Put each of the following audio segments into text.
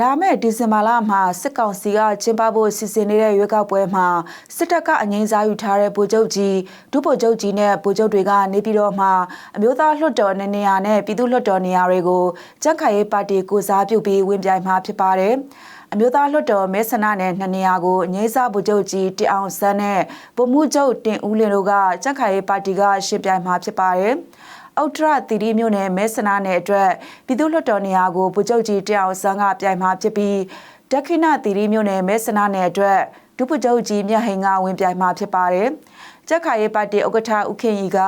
လာမယ့်ဒီဇင်ဘာလမှာစစ်ကောင်စီကကျင်းပဖို့စီစဉ်နေတဲ့ရွေးကောက်ပွဲမှာစစ်တပ်ကအငိမ့်စားယူထားတဲ့ဗိုလ်ချုပ်ကြီးဒုဗိုလ်ချုပ်ကြီးနဲ့ဗိုလ်ချုပ်တွေကနေပြည်တော်မှာအမျိုးသားလွှတ်တော်နေနေရာနဲ့ပြည်သူ့လွှတ်တော်နေရာတွေကိုကြက်ခိုင်ရေးပါတီကိုစားပြုပြီးဝင်ပြိုင်မှာဖြစ်ပါတယ်။အမျိုးသားလွှတ်တော်မဲဆန္ဒနယ်နှစ်နေရာကိုငိမ့်စားဗိုလ်ချုပ်ကြီးတင်အောင်ဆန်းနဲ့ဗိုလ်မှူးချုပ်တင်ဦးလင်းတို့ကကြက်ခိုင်ရေးပါတီကရှင်ပြိုင်မှာဖြစ်ပါတယ်။ အောက်ထရတီတီမြို့နယ်မဲဆနာနယ်အတွက်ပြည်သူ့လွှတ်တော်နေရာကိုဗိုလ်ချုပ်ကြီးတအောင်ဆန်းကပြိုင်မှာဖြစ်ပြီးဒက္ခိဏတီတီမြို့နယ်မဲဆနာနယ်အတွက်ဒုဗိုလ်ချုပ်ကြီးမြတ်ဟိန်ကဝင်ပြိုင်မှာဖြစ်ပါတယ်။ကြက်ခါရေးပါတီဥက္ကဋ္ဌဦးခင်ရီက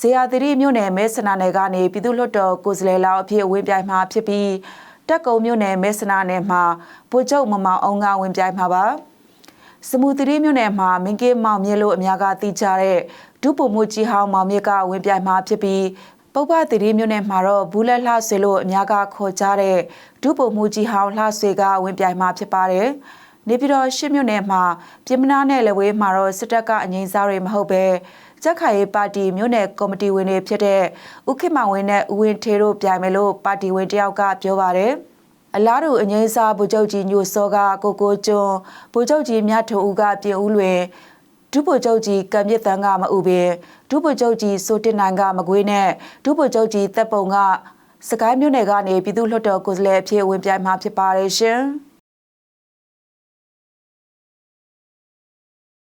ဇေယျသတိမြို့နယ်မဲဆနာနယ်ကနေပြည်သူ့လွှတ်တော်ကိုယ်စားလှယ်လောက်အဖြစ်ဝင်ပြိုင်မှာဖြစ်ပြီးတက်ကုံမြို့နယ်မဲဆနာနယ်မှာဗိုလ်ချုပ်မမောင်အောင်ကဝင်ပြိုင်မှာပါ။စမူသတိမြို့နယ်မှာမင်းကင်းမောင်မြင့်လို့အများကသိကြတဲ့ ဒုပုံမှုကြီးဟောင်းမောင်မြင့်ကဝင်ပြိုင်မှာဖြစ်ပြီးပုပ္ပသတိမြို့နယ်မှာတော့ဘူးလက်လှဆွေလို့အများကခေါ်ကြတဲ့ဒုပုံမှုကြီးဟောင်းလှဆွေကဝင်ပြိုင်မှာဖြစ်ပါတယ်။နေပြည်တော်ရှစ်မြို့နယ်မှာပြည်မနာနဲ့လဝေးမှာတော့စစ်တပ်ကအငိမ့်စားတွေမဟုတ်ပဲကြက်ခိုင်ရေးပါတီမြို့နယ်ကော်မတီဝင်တွေဖြစ်တဲ့ဥက္ကမဝင်းနဲ့ဦးဝင်းထေတို့ပြိုင်မယ်လို့ပါတီဝင်တယောက်ကပြောပါတယ်။အလားတူအငိမ့်စားဗိုလ်ချုပ်ကြီးညိုစောကကိုကိုကျွန်းဗိုလ်ချုပ်ကြီးမြတ်ထိုဦးကပြင်ဦးလွင် ဒုဗိုလ်ချုပ်ကြီးကံမြင့်တန်းကမအူပင်ဒုဗိုလ်ချုပ်ကြီးစိုးတင်နိုင်ကမကွေးနဲ့ဒုဗိုလ်ချုပ်ကြီးတပ်ပုံကစကိုင်းမြို့နယ်ကနေပြည်သူ့လွှတ်တော်ကိုယ်စားလှယ်အဖြစ်ဝင်ပြိုင်မှာဖြစ်ပါတယ်ရှင်။